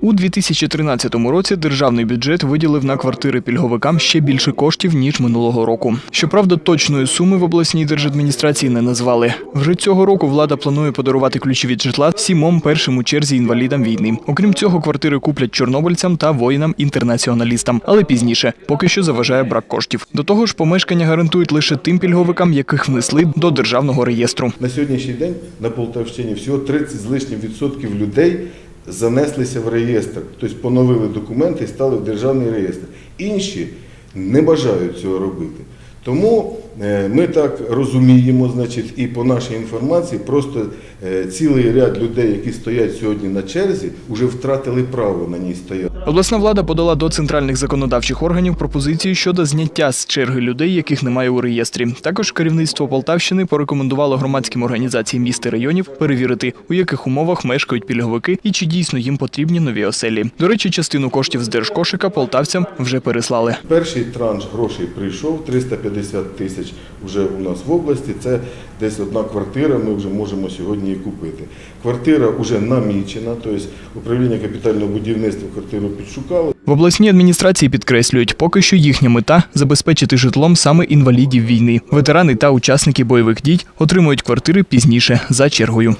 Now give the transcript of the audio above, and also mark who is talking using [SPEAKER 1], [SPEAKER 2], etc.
[SPEAKER 1] У 2013 році державний бюджет виділив на квартири пільговикам ще більше коштів ніж минулого року. Щоправда, точної суми в обласній держадміністрації не назвали. Вже цього року влада планує подарувати ключі від житла сімом першим у черзі інвалідам війни. Окрім цього, квартири куплять чорнобильцям та воїнам-інтернаціоналістам, але пізніше, поки що заважає брак коштів. До того ж, помешкання гарантують лише тим пільговикам, яких внесли до державного реєстру.
[SPEAKER 2] На сьогоднішній день на Полтавщині всього 30 з лишнім відсотків людей занеслися в реєстр, тобто поновили документи і стали в державний реєстр. Інші не бажають цього робити. Тому ми так розуміємо, значить, і по нашій інформації, просто е, цілий ряд людей, які стоять сьогодні на черзі, вже втратили право на ній стояти.
[SPEAKER 1] Обласна влада подала до центральних законодавчих органів пропозиції щодо зняття з черги людей, яких немає у реєстрі. Також керівництво Полтавщини порекомендувало громадським організаціям міст і районів перевірити, у яких умовах мешкають пільговики і чи дійсно їм потрібні нові оселі. До речі, частину коштів з держкошика полтавцям вже переслали.
[SPEAKER 2] Перший транш грошей прийшов, 350 тисяч вже у нас в області. Це десь одна квартира, ми вже можемо сьогодні її купити. Квартира вже намічена, тобто управління капітального будівництва квартиру підшукало.
[SPEAKER 1] В обласній адміністрації підкреслюють, поки що їхня мета забезпечити житлом саме інвалідів війни. Ветерани та учасники бойових дій отримують квартири пізніше за чергою.